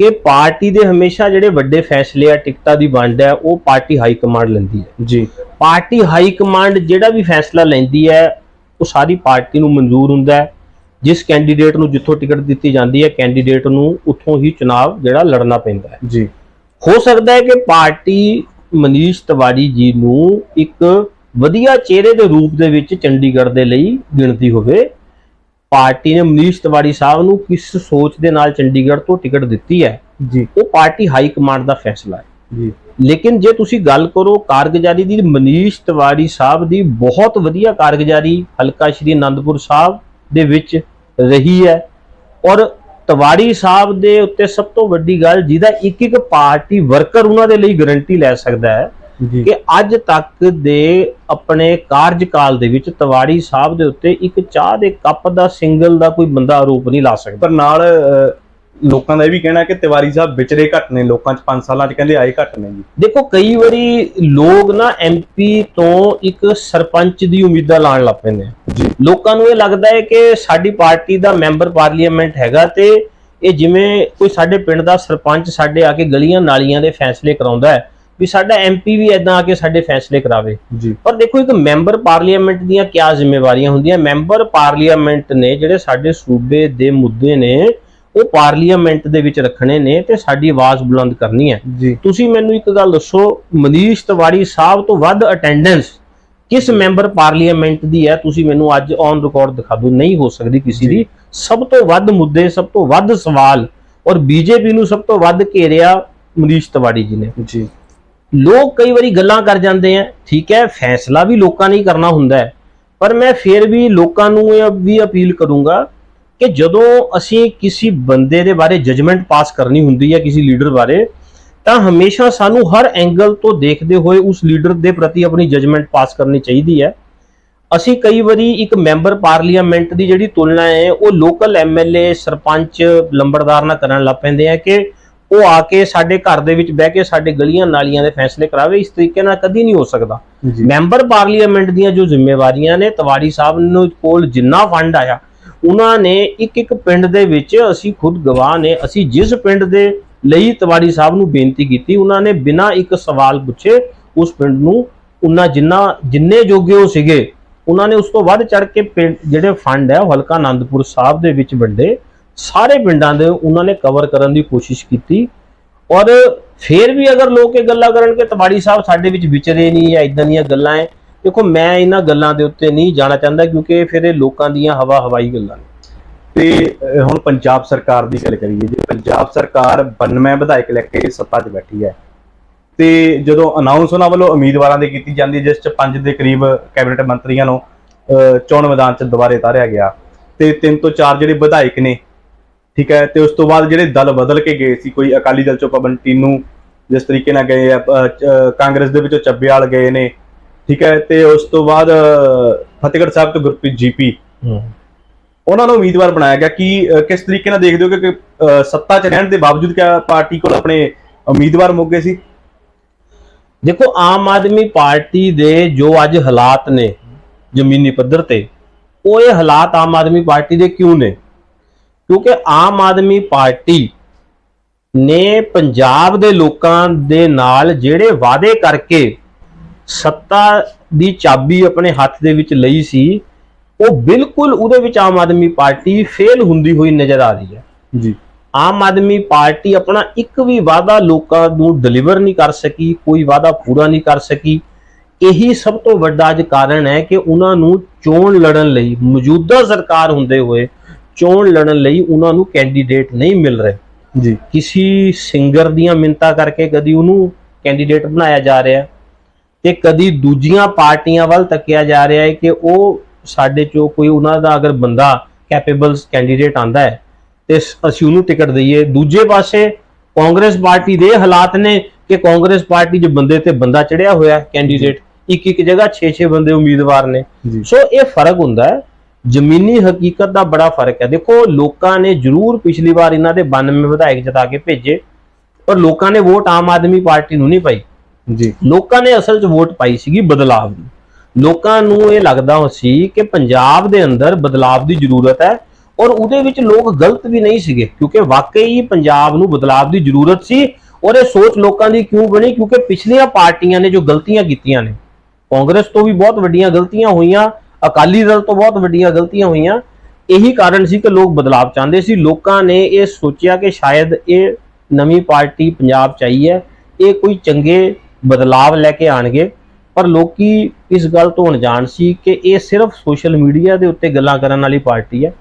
ਕਿ ਪਾਰਟੀ ਦੇ ਹਮੇਸ਼ਾ ਜਿਹੜੇ ਵੱਡੇ ਫੈਸਲੇ ਆ ਟਿਕਟਾਂ ਦੀ ਵੰਡ ਹੈ ਉਹ ਪਾਰਟੀ ਹਾਈ ਕਮਾਂਡ ਲੈਂਦੀ ਹੈ। ਜੀ। ਪਾਰਟੀ ਹਾਈ ਕਮਾਂਡ ਜਿਹੜਾ ਵੀ ਫੈਸਲਾ ਲੈਂਦੀ ਹੈ ਉਹ ਸਾਰੀ ਪਾਰਟੀ ਨੂੰ ਮਨਜ਼ੂਰ ਹੁੰਦਾ ਹੈ। ਜਿਸ ਕੈਂਡੀਡੇਟ ਨੂੰ ਜਿੱਥੋਂ ਟਿਕਟ ਦਿੱਤੀ ਜਾਂਦੀ ਹੈ ਕੈਂਡੀਡੇਟ ਨੂੰ ਉੱਥੋਂ ਹੀ ਚੁਣਾਵ ਜਿਹੜਾ ਲੜਨਾ ਪੈਂਦਾ ਹੈ। ਜੀ। ਹੋ ਸਕਦਾ ਹੈ ਕਿ ਪਾਰਟੀ ਮਨੀਸ਼ ਤਿਵਾੜੀ ਜੀ ਨੂੰ ਇੱਕ ਵਧੀਆ ਚਿਹਰੇ ਦੇ ਰੂਪ ਦੇ ਵਿੱਚ ਚੰਡੀਗੜ੍ਹ ਦੇ ਲਈ ਗਿਣਦੀ ਹੋਵੇ। ਪਾਰਟੀ ਨੇ ਮਨੀਸ਼ ਤਿਵਾੜੀ ਸਾਹਿਬ ਨੂੰ ਕਿਸ ਸੋਚ ਦੇ ਨਾਲ ਚੰਡੀਗੜ੍ਹ ਤੋਂ ਟਿਕਟ ਦਿੱਤੀ ਹੈ ਜੀ। ਉਹ ਪਾਰਟੀ ਹਾਈ ਕਮਾਂਡ ਦਾ ਫੈਸਲਾ ਹੈ। ਜੀ। ਲੇਕਿਨ ਜੇ ਤੁਸੀਂ ਗੱਲ ਕਰੋ ਕਾਰਗੁਜ਼ਾਰੀ ਦੀ ਮਨੀਸ਼ ਤਿਵਾੜੀ ਸਾਹਿਬ ਦੀ ਬਹੁਤ ਵਧੀਆ ਕਾਰਗੁਜ਼ਾਰੀ ਹਲਕਾ ਸ਼੍ਰੀ ਅਨੰਦਪੁਰ ਸਾਹਿਬ ਦੇ ਵਿੱਚ ਰਹੀ ਹੈ। ਔਰ ਤਿਵਾੜੀ ਸਾਹਿਬ ਦੇ ਉੱਤੇ ਸਭ ਤੋਂ ਵੱਡੀ ਗੱਲ ਜਿਹਦਾ ਇੱਕ ਇੱਕ ਪਾਰਟੀ ਵਰਕਰ ਉਹਨਾਂ ਦੇ ਲਈ ਗਾਰੰਟੀ ਲੈ ਸਕਦਾ ਹੈ ਕਿ ਅੱਜ ਤੱਕ ਦੇ ਆਪਣੇ ਕਾਰਜਕਾਲ ਦੇ ਵਿੱਚ ਤਿਵਾੜੀ ਸਾਹਿਬ ਦੇ ਉੱਤੇ ਇੱਕ ਚਾਹ ਦੇ ਕੱਪ ਦਾ ਸਿੰਗਲ ਦਾ ਕੋਈ ਬੰਦਾ ਆਰੋਪ ਨਹੀਂ ਲਾ ਸਕਦਾ। ਪਰ ਨਾਲ ਲੋਕਾਂ ਦਾ ਇਹ ਵੀ ਕਹਿਣਾ ਕਿ ਤਿਵਾਰੀ ਸਾਹਿਬ ਵਿਚਰੇ ਘੱਟ ਨੇ ਲੋਕਾਂ 'ਚ 5 ਸਾਲਾਂ 'ਚ ਕਹਿੰਦੇ ਆਏ ਘੱਟ ਨੇ ਜੀ। ਦੇਖੋ ਕਈ ਵਾਰੀ ਲੋਕ ਨਾ ਐਮਪੀ ਤੋਂ ਇੱਕ ਸਰਪੰਚ ਦੀ ਉਮੀਦਾਂ ਲਾਣ ਲੱਗ ਪੈਂਦੇ ਆ। ਜੀ। ਲੋਕਾਂ ਨੂੰ ਇਹ ਲੱਗਦਾ ਹੈ ਕਿ ਸਾਡੀ ਪਾਰਟੀ ਦਾ ਮੈਂਬਰ ਪਾਰਲੀਮੈਂਟ ਹੈਗਾ ਤੇ ਇਹ ਜਿਵੇਂ ਕੋਈ ਸਾਡੇ ਪਿੰਡ ਦਾ ਸਰਪੰਚ ਸਾਡੇ ਆ ਕੇ ਗਲੀਆਂ ਨਾਲੀਆਂ ਦੇ ਫੈਸਲੇ ਕਰਾਉਂਦਾ ਹੈ ਵੀ ਸਾਡਾ ਐਮਪੀ ਵੀ ਐਦਾਂ ਆ ਕੇ ਸਾਡੇ ਫੈਸਲੇ ਕਰਾਵੇ। ਜੀ। ਪਰ ਦੇਖੋ ਇੱਕ ਮੈਂਬਰ ਪਾਰਲੀਮੈਂਟ ਦੀਆਂ ਕੀ ਜ਼ਿੰਮੇਵਾਰੀਆਂ ਹੁੰਦੀਆਂ? ਮੈਂਬਰ ਪਾਰਲੀਮੈਂਟ ਨੇ ਜਿਹੜੇ ਸਾਡੇ ਸੂਬੇ ਦੇ ਮੁੱਦੇ ਨੇ ਉਹ ਪਾਰਲੀਮੈਂਟ ਦੇ ਵਿੱਚ ਰੱਖਣੇ ਨੇ ਤੇ ਸਾਡੀ ਆਵਾਜ਼ ਬੁਲੰਦ ਕਰਨੀ ਹੈ। ਤੁਸੀਂ ਮੈਨੂੰ ਇੱਕ ਗੱਲ ਦੱਸੋ ਮਨੀਸ਼ ਤਿਵਾੜੀ ਸਾਹਿਬ ਤੋਂ ਵੱਧ ਅਟੈਂਡੈਂਸ ਕਿਸ ਮੈਂਬਰ ਪਾਰਲੀਮੈਂਟ ਦੀ ਹੈ? ਤੁਸੀਂ ਮੈਨੂੰ ਅੱਜ ਔਨ ਰਿਕਾਰਡ ਦਿਖਾ ਦਿਓ। ਨਹੀਂ ਹੋ ਸਕਦੀ ਕਿਸੇ ਦੀ। ਸਭ ਤੋਂ ਵੱਧ ਮੁੱਦੇ ਸਭ ਤੋਂ ਵੱਧ ਸਵਾਲ ਔਰ ਬੀਜੇਪੀ ਨੂੰ ਸਭ ਤੋਂ ਵੱਧ ਘੇਰਿਆ ਮਨੀਸ਼ ਤਿਵਾੜੀ ਜੀ ਨੇ। ਜੀ। ਲੋਕ ਕਈ ਵਾਰੀ ਗੱਲਾਂ ਕਰ ਜਾਂਦੇ ਆ, ਠੀਕ ਹੈ, ਫੈਸਲਾ ਵੀ ਲੋਕਾਂ ਨੇ ਹੀ ਕਰਨਾ ਹੁੰਦਾ ਹੈ। ਪਰ ਮੈਂ ਫਿਰ ਵੀ ਲੋਕਾਂ ਨੂੰ ਇਹ ਵੀ ਅਪੀਲ ਕਰੂੰਗਾ ਕਿ ਜਦੋਂ ਅਸੀਂ ਕਿਸੇ ਬੰਦੇ ਦੇ ਬਾਰੇ ਜਜਮੈਂਟ ਪਾਸ ਕਰਨੀ ਹੁੰਦੀ ਹੈ ਕਿਸੇ ਲੀਡਰ ਬਾਰੇ, ਤਾਂ ਹਮੇਸ਼ਾ ਸਾਨੂੰ ਹਰ ਐਂਗਲ ਤੋਂ ਦੇਖਦੇ ਹੋਏ ਉਸ ਲੀਡਰ ਦੇ ਪ੍ਰਤੀ ਆਪਣੀ ਜਜਮੈਂਟ ਪਾਸ ਕਰਨੀ ਚਾਹੀਦੀ ਹੈ। ਅਸੀਂ ਕਈ ਵਾਰੀ ਇੱਕ ਮੈਂਬਰ ਪਾਰਲੀਮੈਂਟ ਦੀ ਜਿਹੜੀ ਤੁਲਨਾ ਹੈ, ਉਹ ਲੋਕਲ ਐਮਐਲਏ ਸਰਪੰਚ, ਲੰਬੜਦਾਰ ਨਾਲ ਕਰਨ ਲੱਗ ਪੈਂਦੇ ਆ ਕਿ ਉਹ ਆ ਕੇ ਸਾਡੇ ਘਰ ਦੇ ਵਿੱਚ ਬਹਿ ਕੇ ਸਾਡੇ ਗਲੀਆਂ ਨਾਲੀਆਂ ਦੇ ਫੈਸਲੇ ਕਰਾਵੇ ਇਸ ਤਰੀਕੇ ਨਾਲ ਕਦੀ ਨਹੀਂ ਹੋ ਸਕਦਾ। ਮੈਂਬਰ ਪਾਰਲੀਮੈਂਟ ਦੀਆਂ ਜੋ ਜ਼ਿੰਮੇਵਾਰੀਆਂ ਨੇ ਤਵਾੜੀ ਸਾਹਿਬ ਨੂੰ ਕੋਲ ਜਿੰਨਾ ਫੰਡ ਆਇਆ ਉਹਨਾਂ ਨੇ ਇੱਕ ਇੱਕ ਪਿੰਡ ਦੇ ਵਿੱਚ ਅਸੀਂ ਖੁਦ ਗਵਾਹ ਨੇ ਅਸੀਂ ਜਿਸ ਪਿੰਡ ਦੇ ਲਈ ਤਵਾੜੀ ਸਾਹਿਬ ਨੂੰ ਬੇਨਤੀ ਕੀਤੀ ਉਹਨਾਂ ਨੇ ਬਿਨਾਂ ਇੱਕ ਸਵਾਲ ਪੁੱਛੇ ਉਸ ਪਿੰਡ ਨੂੰ ਉਹਨਾਂ ਜਿੰਨਾ ਜਿੰਨੇ ਜੋਗੇ ਉਹ ਸੀਗੇ ਉਹਨਾਂ ਨੇ ਉਸ ਤੋਂ ਵੱਧ ਚੜ ਕੇ ਜਿਹੜੇ ਫੰਡ ਹੈ ਉਹ ਹਲਕਾ ਆਨੰਦਪੁਰ ਸਾਹਿਬ ਦੇ ਵਿੱਚ ਵੰਡੇ। ਸਾਰੇ ਪਿੰਡਾਂ ਦੇ ਉਹਨਾਂ ਨੇ ਕਵਰ ਕਰਨ ਦੀ ਕੋਸ਼ਿਸ਼ ਕੀਤੀ। ਔਰ ਫੇਰ ਵੀ ਅਗਰ ਲੋਕ ਇਹ ਗੱਲਾਂ ਕਰਨ ਕਿ ਤਵਾੜੀ ਸਾਹਿਬ ਸਾਡੇ ਵਿੱਚ ਵਿਚਰੇ ਨਹੀਂ ਜਾਂ ਇਦਾਂ ਦੀਆਂ ਗੱਲਾਂ ਹੈ। ਦੇਖੋ ਮੈਂ ਇਹਨਾਂ ਗੱਲਾਂ ਦੇ ਉੱਤੇ ਨਹੀਂ ਜਾਣਾ ਚਾਹੁੰਦਾ ਕਿਉਂਕਿ ਫਿਰ ਇਹ ਲੋਕਾਂ ਦੀਆਂ ਹਵਾ ਹਵਾਈ ਗੱਲਾਂ ਨੇ। ਤੇ ਹੁਣ ਪੰਜਾਬ ਸਰਕਾਰ ਦੀ ਗੱਲ ਕਰੀਏ ਜੇ ਪੰਜਾਬ ਸਰਕਾਰ 92 ਵਿਧਾਇਕ ਲੈ ਕੇ ਸੱਤਾ 'ਚ ਬੈਠੀ ਹੈ ਤੇ ਜਦੋਂ ਅਨਾਉਂਸ ਉਹਨਾਂ ਵੱਲੋਂ ਉਮੀਦਵਾਰਾਂ ਦੀ ਕੀਤੀ ਜਾਂਦੀ ਜਿਸ 'ਚ 5 ਦੇ ਕਰੀਬ ਕੈਬਨਿਟ ਮੰਤਰੀਆਂ ਨੂੰ ਅ, ਚੋਣ ਮੈਦਾਨ 'ਚ ਦੁਬਾਰੇ ਉਤਾਰਿਆ ਗਿਆ ਤੇ ਤਿੰਨ ਤੋਂ ਚਾਰ ਜਿਹੜੇ ਵਿਧਾਇਕ ਨੇ ਠੀਕ ਹੈ ਤੇ ਉਸ ਤੋਂ ਬਾਅਦ ਜਿਹੜੇ ਦਲ ਬਦਲ ਕੇ ਗਏ ਸੀ ਕੋਈ ਅਕਾਲੀ ਦਲ ਚੋਂ ਪਵਨ ਟੀਨੂ ਜਿਸ ਤਰੀਕੇ ਨਾਲ ਗਏ ਆ ਕਾਂਗਰਸ ਦੇ ਵਿੱਚੋਂ ਚੱਬੇਵਾਲ ਗਏ ਨੇ ਠੀਕ ਹੈ ਤੇ ਉਸ ਤੋਂ ਬਾਅਦ ਫਤਿਹਗੜ੍ਹ ਸਾਹਿਬ ਤੋਂ ਗੁਰਪ੍ਰੀਤ ਜੀਪੀ ਉਹਨਾਂ ਨੂੰ ਉਮੀਦਵਾਰ ਬਣਾਇਆ ਗਿਆ ਕਿ ਕਿਸ ਤਰੀਕੇ ਨਾਲ ਦੇਖਦੇ ਹੋ ਕਿ ਸੱਤਾ 'ਚ ਰਹਿਣ ਦੇ ਬਾਵਜੂਦ ਕਿਆ ਪਾਰਟੀ ਕੋਲ ਆਪਣੇ ਉਮੀਦਵਾਰ ਮੁੱਕ ਗਏ ਸੀ? ਦੇਖੋ ਆਮ ਆਦਮੀ ਪਾਰਟੀ ਦੇ ਜੋ ਅੱਜ ਹਾਲਾਤ ਨੇ ਜ਼ਮੀਨੀ ਪੱਧਰ ਤੇ ਉਹ ਇਹ ਹਾਲਾਤ ਆਮ ਆਦਮੀ ਪਾਰਟੀ ਦੇ ਕਿਉਂ ਨੇ? ਕਿਉਂਕਿ ਆਮ ਆਦਮੀ ਪਾਰਟੀ ਨੇ ਪੰਜਾਬ ਦੇ ਲੋਕਾਂ ਦੇ ਨਾਲ ਜਿਹੜੇ ਵਾਅਦੇ ਕਰਕੇ ਸੱਤਾ ਦੀ ਚਾਬੀ ਆਪਣੇ ਹੱਥ ਦੇ ਵਿੱਚ ਲਈ ਸੀ ਉਹ ਬਿਲਕੁਲ ਉਹਦੇ ਵਿੱਚ ਆਮ ਆਦਮੀ ਪਾਰਟੀ ਫੇਲ ਹੁੰਦੀ ਹੋਈ ਨਜ਼ਰ ਆ ਰਹੀ ਹੈ। ਜੀ। ਆਮ ਆਦਮੀ ਪਾਰਟੀ ਆਪਣਾ ਇੱਕ ਵੀ ਵਾਅਦਾ ਲੋਕਾਂ ਨੂੰ ਡਿਲੀਵਰ ਨਹੀਂ ਕਰ ਸਕੀ ਕੋਈ ਵਾਅਦਾ ਪੂਰਾ ਨਹੀਂ ਕਰ ਸਕੀ। ਇਹੀ ਸਭ ਤੋਂ ਵੱਡਾ ਅੱਜ ਕਾਰਨ ਹੈ ਕਿ ਉਹਨਾਂ ਨੂੰ ਚੋਣ ਲੜਨ ਲਈ ਮੌਜੂਦਾ ਸਰਕਾਰ ਹੁੰਦੇ ਹੋਏ ਚੋਣ ਲੜਨ ਲਈ ਉਹਨਾਂ ਨੂੰ ਕੈਂਡੀਡੇਟ ਨਹੀਂ ਮਿਲ ਰਹੇ। ਜੀ। ਕਿਸੇ ਸਿੰਗਰ ਦੀਆਂ ਮਿੰਤਾ ਕਰਕੇ ਕਦੀ ਉਹਨੂੰ ਕੈਂਡੀਡੇਟ ਬਣਾਇਆ ਜਾ ਰਿਹਾ ਤੇ ਕਦੀ ਦੂਜੀਆਂ ਪਾਰਟੀਆਂ ਵੱਲ ਤੱਕਿਆ ਜਾ ਰਿਹਾ ਹੈ ਕਿ ਉਹ ਸਾਡੇ ਚੋਂ ਕੋਈ ਉਹਨਾਂ ਦਾ ਅਗਰ ਬੰਦਾ ਕੈਪੇਬਲ ਕੈਂਡੀਡੇਟ ਆਂਦਾ ਹੈ ਤੇ ਅਸੀਂ ਉਹਨੂੰ ਟਿਕਟ ਦਈਏ। ਦੂਜੇ ਪਾਸੇ ਕਾਂਗਰਸ ਪਾਰਟੀ ਦੇ ਹਾਲਾਤ ਨੇ ਕਿ ਕਾਂਗਰਸ ਪਾਰਟੀ 'ਚ ਬੰਦੇ ਤੇ ਬੰਦਾ ਚੜਿਆ ਹੋਇਆ ਕੈਂਡੀਡੇਟ ਇੱਕ ਇੱਕ ਜਗ੍ਹਾ 6-6 ਬੰਦੇ ਉਮੀਦਵਾਰ ਨੇ। ਸੋ ਇਹ ਫ਼ਰਕ ਹੁੰਦਾ ਹੈ ਜ਼ਮੀਨੀ ਹਕੀਕਤ ਦਾ ਬੜਾ ਫ਼ਰਕ ਹੈ। ਦੇਖੋ ਲੋਕਾਂ ਨੇ ਜ਼ਰੂਰ ਪਿਛਲੀ ਵਾਰ ਇਹਨਾਂ ਦੇ 92 ਵਿਧਾਇਕ ਜਿਤਾ ਕੇ ਭੇਜੇ ਪਰ ਲੋਕਾਂ ਨੇ ਵੋਟ ਆਮ ਆਦਮੀ ਪਾਰਟੀ ਨੂੰ ਨਹੀਂ ਪਾਈ। ਜੀ। ਲੋਕਾਂ ਨੇ ਅਸਲ 'ਚ ਵੋਟ ਪਾਈ ਸੀਗੀ ਬਦਲਾਵ ਨੂੰ ਲੋਕਾਂ ਨੂੰ ਇਹ ਲੱਗਦਾ ਸੀ ਕਿ ਪੰਜਾਬ ਦੇ ਅੰਦਰ ਬਦਲਾਵ ਦੀ ਜ਼ਰੂਰਤ ਹੈ ਔਰ ਉਹਦੇ ਵਿੱਚ ਲੋਕ ਗਲਤ ਵੀ ਨਹੀਂ ਸੀਗੇ ਕਿਉਂਕਿ ਵਾਕਈ ਪੰਜਾਬ ਨੂੰ ਬਦਲਾਵ ਦੀ ਜ਼ਰੂਰਤ ਸੀ ਔਰ ਇਹ ਸੋਚ ਲੋਕਾਂ ਦੀ ਕਿਉਂ ਬਣੀ? ਕਿਉਂਕਿ ਪਿਛਲੀਆਂ ਪਾਰਟੀਆਂ ਨੇ ਜੋ ਗਲਤੀਆਂ ਕੀਤੀਆਂ ਨੇ ਕਾਂਗਰਸ ਤੋਂ ਵੀ ਬਹੁਤ ਵੱਡੀਆਂ ਗਲਤੀਆਂ ਹੋਈਆਂ ਅਕਾਲੀ ਦਲ ਤੋਂ ਬਹੁਤ ਵੱਡੀਆਂ ਗਲਤੀਆਂ ਹੋਈਆਂ। ਇਹੀ ਕਾਰਨ ਸੀ ਕਿ ਲੋਕ ਬਦਲਾਵ ਚਾਹੁੰਦੇ ਸੀ। ਲੋਕਾਂ ਨੇ ਇਹ ਸੋਚਿਆ ਕਿ ਸ਼ਾਇਦ ਇਹ ਨਵੀਂ ਪਾਰਟੀ ਪੰਜਾਬ ਚ ਆਈ ਹੈ। ਇਹ ਕੋਈ ਚੰਗੇ ਬਦਲਾਵ ਲੈ ਕੇ ਆਣਗੇ। ਪਰ ਲੋਕੀ ਇਸ ਗੱਲ ਤੋਂ ਅਣਜਾਣ ਸੀ ਕਿ ਇਹ ਸਿਰਫ ਸੋਸ਼ਲ ਮੀਡੀਆ ਦੇ ਉੱਤੇ ਗੱਲਾਂ ਕਰਨ ਵਾਲੀ ਪਾਰਟੀ ਹੈ।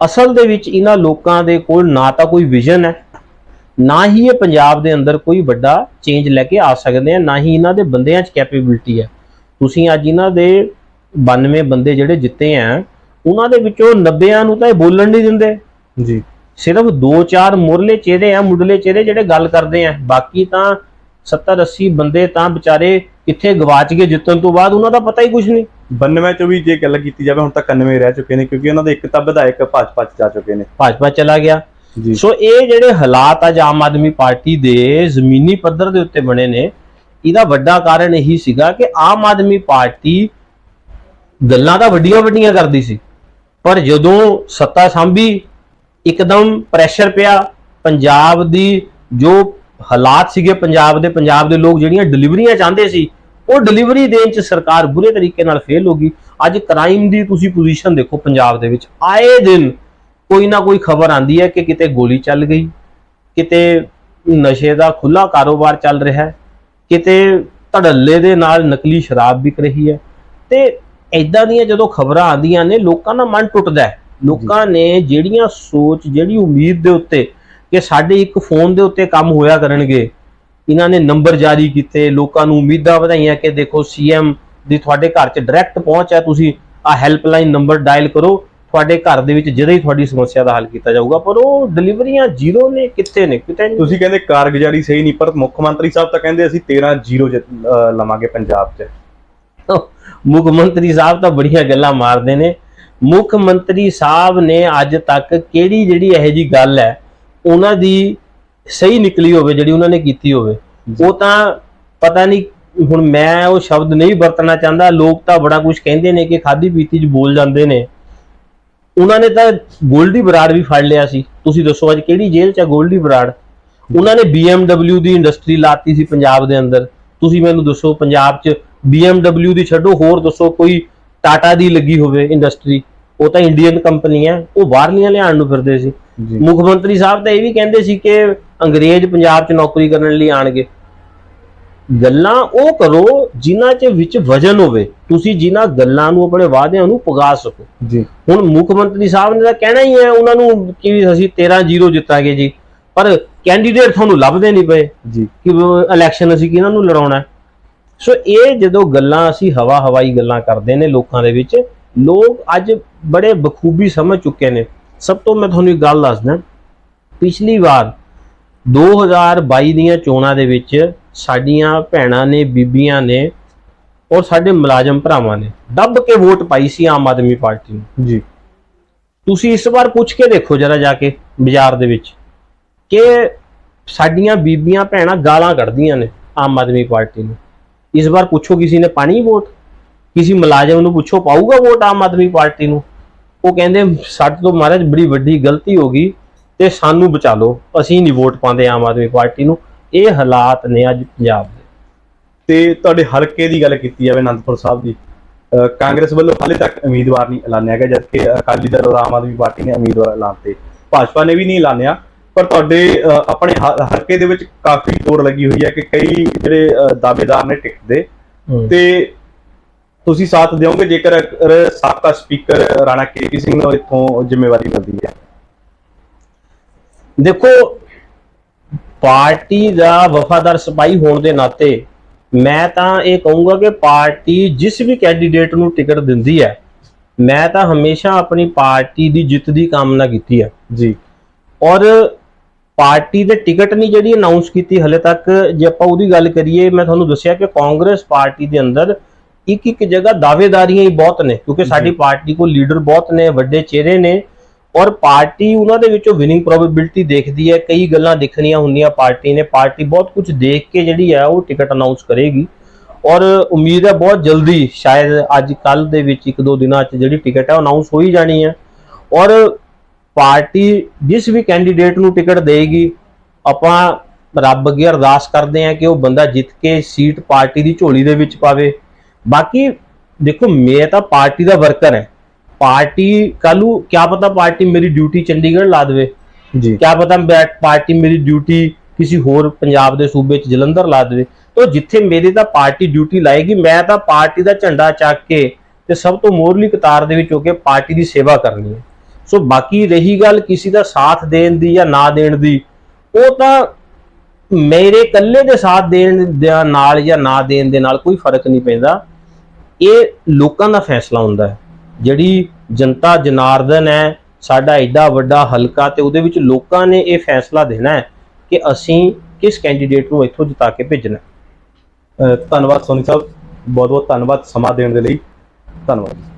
ਅਸਲ ਦੇ ਵਿੱਚ ਇਹਨਾਂ ਲੋਕਾਂ ਦੇ ਕੋਲ ਨਾ ਤਾਂ ਕੋਈ ਵਿਜ਼ਨ ਹੈ, ਨਾ ਹੀ ਇਹ ਪੰਜਾਬ ਦੇ ਅੰਦਰ ਕੋਈ ਵੱਡਾ ਚੇਂਜ ਲੈ ਕੇ ਆ ਸਕਦੇ ਆ ਨਾ ਹੀ ਇਹਨਾਂ ਦੇ ਬੰਦਿਆਂ 'ਚ ਕੈਪੇਬਿਲਿਟੀ ਹੈ। ਤੁਸੀਂ ਅੱਜ ਇਹਨਾਂ ਦੇ 92 ਬੰਦੇ ਜਿਹੜੇ ਜਿੱਤੇ ਆ ਉਹਨਾਂ ਦੇ ਵਿੱਚੋਂ 90ਾਂ ਨੂੰ ਤਾਂ ਇਹ ਬੋਲਣ ਨਹੀਂ ਦਿੰਦੇ। ਜੀ। ਸਿਰਫ 2-4 ਮੁਰਲੇ ਚਿਹਰੇ ਆ ਮੁੱਢਲੇ ਚਿਹਰੇ ਜਿਹੜੇ ਗੱਲ ਕਰਦੇ ਆ। ਬਾਕੀ ਤਾਂ 70-80 ਬੰਦੇ ਤਾਂ ਵਿਚਾਰੇ ਕਿੱਥੇ ਗਵਾਚ ਗਏ ਜਿੱਤਣ ਤੋਂ ਬਾਅਦ ਉਹਨਾਂ ਦਾ ਪਤਾ ਹੀ ਕੁਝ ਨਹੀਂ। 92 ਚੋਂ ਵੀ ਜੇ ਗੱਲ ਕੀਤੀ ਜਾਵੇ ਹੁਣ ਤੱਕ 91 ਰਹਿ ਚੁੱਕੇ ਨੇ ਕਿਉਂਕਿ ਉਹਨਾਂ ਦੇ ਇੱਕ ਤਾਂ ਵਿਧਾਇਕ ਭਾਜਪਾ ਚ ਜਾ ਚੁੱਕੇ ਨੇ। ਭਾਜਪਾ ਚਲਾ ਗਿਆ। ਜੀ। ਸੋ ਇਹ ਜਿਹੜੇ ਹਾਲਾਤ ਅੱਜ ਆਮ ਆਦਮੀ ਪਾਰਟੀ ਦੇ ਜ਼ਮੀਨੀ ਪੱਧਰ ਦੇ ਉੱਤੇ ਬਣੇ ਨੇ ਇਹਦਾ ਵੱਡਾ ਕਾਰਨ ਇਹੀ ਸੀਗਾ ਕਿ ਆਮ ਆਦਮੀ ਪਾਰਟੀ ਗੱਲਾਂ ਤਾਂ ਵੱਡੀਆਂ ਵੱਡੀਆਂ ਕਰਦੀ ਸੀ। ਪਰ ਜਦੋਂ ਸੱਤਾ ਸੰਭੀ, ਇੱਕਦਮ ਪ੍ਰੈਸ਼ਰ ਪਿਆ। ਪੰਜਾਬ ਦੀ ਜੋ ਹਾਲਾਤ ਸੀਗੇ, ਪੰਜਾਬ ਦੇ ਪੰਜਾਬ ਦੇ ਲੋਕ ਜਿਹੜੀਆਂ ਡਿਲੀਵਰੀਆਂ ਚਾਹੁੰਦੇ ਸੀ, ਉਹ ਡਿਲੀਵਰੀ ਦੇਣ ਚ ਸਰਕਾਰ ਬੁਰੇ ਤਰੀਕੇ ਨਾਲ ਫੇਲ ਹੋ ਗਈ। ਅੱਜ ਕ੍ਰਾਈਮ ਦੀ ਤੁਸੀਂ ਪੋਜੀਸ਼ਨ ਦੇਖੋ ਪੰਜਾਬ ਦੇ ਵਿੱਚ। ਆਏ ਦਿਨ ਕੋਈ ਨਾ ਕੋਈ ਖਬਰ ਆਂਦੀ ਹੈ ਕਿ ਕਿਤੇ ਗੋਲੀ ਚੱਲ ਗਈ, ਕਿਤੇ ਨਸ਼ੇ ਦਾ ਖੁੱਲਾ ਕਾਰੋਬਾਰ ਚੱਲ ਰਿਹਾ ਹੈ, ਕਿਤੇ ਧੜੱਲੇ ਦੇ ਨਾਲ ਨਕਲੀ ਸ਼ਰਾਬ ਵਿਕ ਰਹੀ ਹੈ। ਤੇ ਐਦਾਂ ਦੀਆਂ ਜਦੋਂ ਖਬਰਾਂ ਆਉਂਦੀਆਂ ਨੇ ਲੋਕਾਂ ਦਾ ਮਨ ਟੁੱਟਦਾ ਹੈ। ਲੋਕਾਂ ਨੇ ਜਿਹੜੀਆਂ ਸੋਚ ਜਿਹੜੀ ਉਮੀਦ ਦੇ ਉੱਤੇ ਕਿ ਸਾਡੇ ਇੱਕ ਫੋਨ ਦੇ ਉੱਤੇ ਕੰਮ ਹੋਇਆ ਕਰਨਗੇ ਇਹਨਾਂ ਨੇ ਨੰਬਰ ਜਾਰੀ ਕੀਤੇ ਲੋਕਾਂ ਨੂੰ ਉਮੀਦਾਂ ਵਧਾਈਆਂ ਕਿ ਦੇਖੋ ਸੀਐਮ ਦੀ ਤੁਹਾਡੇ ਘਰ 'ਚ ਡਾਇਰੈਕਟ ਪਹੁੰਚ ਹੈ ਤੁਸੀਂ ਆ ਹੈਲਪਲਾਈਨ ਨੰਬਰ ਡਾਇਲ ਕਰੋ ਤੁਹਾਡੇ ਘਰ ਦੇ ਵਿੱਚ ਜਦੋਂ ਹੀ ਤੁਹਾਡੀ ਸਮੱਸਿਆ ਦਾ ਹੱਲ ਕੀਤਾ ਜਾਊਗਾ ਪਰ ਉਹ ਡਿਲੀਵਰੀਆਂ ਜ਼ੀਰੋ ਨੇ ਕਿੱਥੇ ਨੇ ਕਿਤੇ ਨਹੀਂ। ਤੁਸੀਂ ਕਹਿੰਦੇ ਕਾਰਗੁਜ਼ਾਰੀ ਸਹੀ ਨਹੀਂ ਪਰ ਮੁੱਖ ਮੰਤਰੀ ਸਾਹਿਬ ਤਾਂ ਕਹਿੰਦੇ ਅਸੀਂ 13 ਜ਼ੀਰੋ ਲਵਾਂਗੇ ਪੰਜਾਬ 'ਚ। ਮੁੱਖ ਮੰਤਰੀ ਸਾਹਿਬ ਤਾਂ ਬੜੀਆਂ ਗੱਲਾਂ ਮਾਰਦੇ ਨੇ। ਮੁੱਖ ਮੰਤਰੀ ਸਾਹਿਬ ਨੇ ਅੱਜ ਤੱਕ ਕਿਹੜੀ ਜਿਹੜੀ ਇਹੋ ਜੀ ਗੱਲ ਹੈ ਉਹਨਾਂ ਦੀ ਸਹੀ ਨਿਕਲੀ ਹੋਵੇ ਜਿਹੜੀ ਉਹਨਾਂ ਨੇ ਕੀਤੀ ਹੋਵੇ। ਉਹ ਤਾਂ ਪਤਾ ਨਹੀਂ ਹੁਣ ਮੈਂ ਉਹ ਸ਼ਬਦ ਨਹੀਂ ਵਰਤਣਾ ਚਾਹੁੰਦਾ। ਲੋਕ ਤਾਂ ਬੜਾ ਕੁਝ ਕਹਿੰਦੇ ਨੇ ਕਿ ਖਾਦੀ ਪੀਤੀ 'ਚ ਬੋਲ ਜਾਂਦੇ ਨੇ। ਉਹਨਾਂ ਨੇ ਤਾਂ ਗੋਲਡੀ ਬਰਾੜ ਵੀ ਫੜ ਲਿਆ ਸੀ। ਤੁਸੀਂ ਦੱਸੋ ਅੱਜ ਕਿਹੜੀ ਜੇਲ੍ਹ 'ਚ ਹੈ ਗੋਲਡੀ ਬਰਾੜ? ਉਹਨਾਂ ਨੇ BMW ਦੀ ਇੰਡਸਟਰੀ ਲਾਤੀ ਸੀ ਪੰਜਾਬ ਦੇ ਅੰਦਰ। ਤੁਸੀਂ ਮੈਨੂੰ ਦੱਸੋ ਪੰਜਾਬ 'ਚ BMW ਦੀ ਛੱਡੋ ਹੋਰ ਦੱਸੋ ਕੋਈ ਟਾਟਾ ਦੀ ਲੱਗੀ ਹੋਵੇ ਇੰਡਸਟਰੀ ਉਹ ਤਾਂ ਇੰਡੀਅਨ ਕੰਪਨੀ ਹੈ ਉਹ ਬਾਹਰਲੀਆਂ ਲਿਆਉਣ ਨੂੰ ਫਿਰਦੇ ਸੀ। ਮੁੱਖ ਮੰਤਰੀ ਸਾਹਿਬ ਤਾਂ ਇਹ ਵੀ ਕਹਿੰਦੇ ਸੀ ਕਿ ਅੰਗਰੇਜ਼ ਪੰਜਾਬ 'ਚ ਨੌਕਰੀ ਕਰਨ ਲਈ ਆਣਗੇ ਗੱਲਾਂ ਉਹ ਕਰੋ ਜਿਨ੍ਹਾਂ 'ਚ ਵਿੱਚ ਵਜਨ ਹੋਵੇ। ਤੁਸੀਂ ਜਿਨ੍ਹਾਂ ਗੱਲਾਂ ਨੂੰ ਆਪਣੇ ਵਾਅਦਿਆਂ ਨੂੰ ਪੁਗਾ ਸਕੋ। ਜੀ। ਹੁਣ ਮੁੱਖ ਮੰਤਰੀ ਸਾਹਿਬ ਨੇ ਤਾਂ ਕਹਿਣਾ ਹੀ ਹੈ ਉਹਨਾਂ ਨੂੰ ਕਿ ਅਸੀਂ 13-0 ਜਿੱਤਾਂਗੇ ਜੀ। ਪਰ ਕੈਂਡੀਡੇਟ ਤੁਹਾਨੂੰ ਲੱਭਦੇ ਨਹੀਂ ਪਏ ਜੀ। ਕਿ ਇਲੈਕਸ਼ਨ ਅਸੀਂ ਕਿਹਨਾਂ ਨੂੰ ਲੜਾਉਣਾ। ਸੋ ਇਹ ਜਦੋਂ ਗੱਲਾਂ ਅਸੀਂ ਹਵਾ ਹਵਾਈ ਗੱਲਾਂ ਕਰਦੇ ਨੇ ਲੋਕਾਂ ਦੇ ਵਿੱਚ ਲੋਕ ਅੱਜ ਬੜੇ ਬਖੂਬੀ ਸਮਝ ਚੁੱਕੇ ਨੇ। ਸਭ ਤੋਂ ਮੈਂ ਤੁਹਾਨੂੰ ਇੱਕ ਗੱਲ ਦੱਸਦਾ ਪਿਛਲੀ ਵਾਰ 2022 ਦੀਆਂ ਚੋਣਾਂ ਦੇ ਵਿੱਚ ਸਾਡੀਆਂ ਭੈਣਾਂ ਨੇ ਬੀਬੀਆਂ ਨੇ ਔਰ ਸਾਡੇ ਮੁਲਾਜ਼ਮ ਭਰਾਵਾਂ ਨੇ ਦੱਬ ਕੇ ਵੋਟ ਪਾਈ ਸੀ ਆਮ ਆਦਮੀ ਪਾਰਟੀ ਨੂੰ। ਜੀ। ਤੁਸੀਂ ਇਸ ਵਾਰ ਪੁੱਛ ਕੇ ਦੇਖੋ ਜਰਾ ਜਾ ਕੇ ਬਾਜ਼ਾਰ ਦੇ ਵਿੱਚ ਕਿ ਸਾਡੀਆਂ ਬੀਬੀਆਂ ਭੈਣਾਂ ਗਾਲਾਂ ਕੱਢਦੀਆਂ ਨੇ ਆਮ ਆਦਮੀ ਪਾਰਟੀ ਨੂੰ। ਇਸ ਵਾਰ ਪੁੱਛੋ ਕਿਸੇ ਨੇ ਪਾਣੀ ਵੋਟ? ਕਿਸੇ ਮੁਲਾਜ਼ਮ ਨੂੰ ਪੁੱਛੋ, ਪਾਊਗਾ ਵੋਟ ਆਮ ਆਦਮੀ ਪਾਰਟੀ ਨੂੰ? ਉਹ ਕਹਿੰਦੇ, ਸਾਡੇ ਤੋਂ ਮਹਾਰਾਜ ਬੜੀ ਵੱਡੀ ਗਲਤੀ ਹੋ ਗਈ ਤੇ ਸਾਨੂੰ ਬਚਾ ਲਓ। ਅਸੀਂ ਨਹੀਂ ਵੋਟ ਪਾਉਂਦੇ ਆਮ ਆਦਮੀ ਪਾਰਟੀ ਨੂੰ। ਇਹ ਹਾਲਾਤ ਨੇ ਅੱਜ ਪੰਜਾਬ ਦੇ। ਤੇ ਤੁਹਾਡੇ ਹਲਕੇ ਦੀ ਗੱਲ ਕੀਤੀ ਜਾਵੇ ਅਨੰਦਪੁਰ ਸਾਹਿਬ ਦੀ ਅਹ ਕਾਂਗਰਸ ਵੱਲੋਂ ਹਾਲੇ ਤੱਕ ਉਮੀਦਵਾਰ ਨਹੀਂ ਐਲਾਨਿਆ ਗਿਆ, ਜਦਕਿ ਅਕਾਲੀ ਦਲ ਔਰ ਆਮ ਆਦਮੀ ਪਾਰਟੀ ਨੇ ਉਮੀਦਵਾਰ ਐਲਾਨਤੇ ਭਾਜਪਾ ਨੇ ਵੀ ਨਹੀਂ ਐਲਾਨਿਆ। ਪਰ ਤੁਹਾਡੇ ਆਪਣੇ ਹਲਕੇ ਦੇ ਵਿੱਚ ਕਾਫੀ ਤੋੜ ਲੱਗੀ ਹੋਈ ਹੈ ਕਿ ਕਈ ਜਿਹੜੇ ਦਾਅਵੇਦਾਰ ਨੇ ਟਿਕਟ ਦੇ ਤੇ ਤੁਸੀਂ ਸਾਥ ਦਿਓਗੇ ਜੇਕਰ ਸਾਬਕਾ ਸਪੀਕਰ ਰਾਣਾ ਕੇਪੀ ਸਿੰਘ ਨੂੰ ਇੱਥੋਂ ਜ਼ਿੰਮੇਵਾਰੀ ਮਿਲਦੀ ਹੈ? ਦੇਖੋ ਪਾਰਟੀ ਦਾ ਵਫਾਦਾਰ ਸਿਪਾਹੀ ਹੋਣ ਦੇ ਨਾਤੇ ਮੈਂ ਤਾਂ ਇਹ ਕਹੂੰਗਾ ਕਿ ਪਾਰਟੀ ਜਿਸ ਵੀ ਕੈਂਡੀਡੇਟ ਨੂੰ ਟਿਕਟ ਦਿੰਦੀ ਹੈ ਮੈਂ ਤਾਂ ਹਮੇਸ਼ਾ ਆਪਣੀ ਪਾਰਟੀ ਦੀ ਜਿੱਤ ਦੀ ਕਾਮਨਾ ਕੀਤੀ ਹੈ। ਜੀ। ਔਰ ਪਾਰਟੀ ਦੇ ਟਿਕਟ ਨਹੀਂ ਜਿਹੜੀ ਅਨਾਉਂਸ ਕੀਤੀ ਹਲੇ ਤੱਕ ਜੇ ਆਪਾਂ ਉਹਦੀ ਗੱਲ ਕਰੀਏ ਮੈਂ ਤੁਹਾਨੂੰ ਦੱਸਿਆ ਕਿ ਕਾਂਗਰਸ ਪਾਰਟੀ ਦੇ ਅੰਦਰ ਇੱਕ ਇੱਕ ਜਗ੍ਹਾ ਦਾਅਵੇਦਾਰੀਆਂ ਹੀ ਬਹੁਤ ਨੇ ਕਿਉਂਕਿ ਸਾਡੀ। ਪਾਰਟੀ ਕੋਲ ਲੀਡਰ ਬਹੁਤ ਨੇ ਵੱਡੇ ਚਿਹਰੇ ਨੇ ਔਰ ਪਾਰਟੀ ਉਹਨਾਂ ਦੇ ਵਿੱਚੋਂ ਵਿਨਿੰਗ ਪ੍ਰੋਬੇਬਿਲਿਟੀ ਦੇਖਦੀ ਹੈ ਕਈ ਗੱਲਾਂ ਦਿਖਣੀਆਂ ਹੁੰਦੀਆਂ ਪਾਰਟੀ ਨੇ ਪਾਰਟੀ ਬਹੁਤ ਕੁਝ ਦੇਖ ਕੇ ਜਿਹੜੀ ਹੈ ਉਹ ਟਿਕਟ ਅਨਾਉਂਸ ਕਰੇਗੀ ਔਰ ਉਮੀਦ ਹੈ ਬਹੁਤ ਜਲਦੀ ਸ਼ਾਇਦ ਅੱਜ ਕੱਲ ਦੇ ਵਿੱਚ ਇੱਕ ਦੋ ਦਿਨਾਂ 'ਚ ਜਿਹੜੀ ਟਿਕਟ ਹੈ ਉਹ ਅਨਾਉਂਸ ਹੋ ਹੀ ਜਾਣੀ ਹੈ ਔਰ ਪਾਰਟੀ ਜਿਸ ਵੀ ਕੈਂਡੀਡੇਟ ਨੂੰ ਟਿਕਟ ਦੇਗੀ ਆਪਾਂ ਰੱਬ ਅੱਗੇ ਅਰਦਾਸ ਕਰਦੇ ਹਾਂ ਕਿ ਉਹ ਬੰਦਾ ਜਿੱਤ ਕੇ ਸੀਟ ਪਾਰਟੀ ਦੀ ਝੋਲੀ ਦੇ ਵਿੱਚ ਪਾਵੇ। ਬਾਕੀ ਦੇਖੋ ਮੈਂ ਤਾਂ ਪਾਰਟੀ ਦਾ ਵਰਕਰ ਹਾਂ। ਪਾਰਟੀ ਕੱਲੂ ਕਿਆ ਪਤਾ ਪਾਰਟੀ ਮੇਰੀ ਡਿਊਟੀ ਚੰਡੀਗੜ੍ਹ ਲਾ ਦੇਵੇ। ਜੀ। ਕਿਆ ਪਤਾ ਪਾਰਟੀ ਮੇਰੀ ਡਿਊਟੀ ਕਿਸੇ ਹੋਰ ਪੰਜਾਬ ਦੇ ਸੂਬੇ 'ਚ ਜਲੰਧਰ ਲਾ ਦੇਵੇ। ਤਾਂ ਜਿੱਥੇ ਮੇਰੀ ਤਾਂ ਪਾਰਟੀ ਡਿਊਟੀ ਲਾਏਗੀ ਮੈਂ ਤਾਂ ਪਾਰਟੀ ਦਾ ਝੰਡਾ ਚੱਕ ਕੇ ਤੇ ਸਭ ਤੋਂ ਮੋਰਲੀ ਕਤਾਰ ਦੇ ਵਿੱਚ ਹੋ ਕੇ ਪਾਰਟੀ ਦੀ ਸੇਵਾ ਕਰਨੀ ਹੈ। ਸੋ ਬਾਕੀ ਰਹੀ ਗੱਲ ਕਿਸੇ ਦਾ ਸਾਥ ਦੇਣ ਦੀ ਜਾਂ ਨਾ ਦੇਣ ਦੀ, ਉਹ ਤਾਂ ਮੇਰੇ ਇਕੱਲੇ ਦੇ ਸਾਥ ਦੇਣ ਦੇ ਨਾਲ ਜਾਂ ਨਾ ਦੇਣ ਦੇ ਨਾਲ ਕੋਈ ਫ਼ਰਕ ਨਹੀਂ ਪੈਂਦਾ। ਇਹ ਲੋਕਾਂ ਦਾ ਫੈਸਲਾ ਹੁੰਦਾ ਹੈ। ਜਿਹੜੀ ਜਨਤਾ ਜਨਾਰਦਨ ਹੈ, ਸਾਡਾ ਐਡਾ ਵੱਡਾ ਹਲਕਾ ਤੇ ਉਹਦੇ ਵਿੱਚ ਲੋਕਾਂ ਨੇ ਇਹ ਫੈਸਲਾ ਦੇਣਾ ਹੈ ਕਿ ਅਸੀਂ ਕਿਸ ਕੈਂਡੀਡੇਟ ਨੂੰ ਇੱਥੋਂ ਜਿਤਾ ਕੇ ਭੇਜਣਾ ਧੰਨਵਾਦ ਸੋਨੀ ਸਾਹਿਬ। ਬਹੁਤ ਬਹੁਤ ਧੰਨਵਾਦ ਸਮਾਂ ਦੇਣ ਦੇ ਲਈ। ਧੰਨਵਾਦ।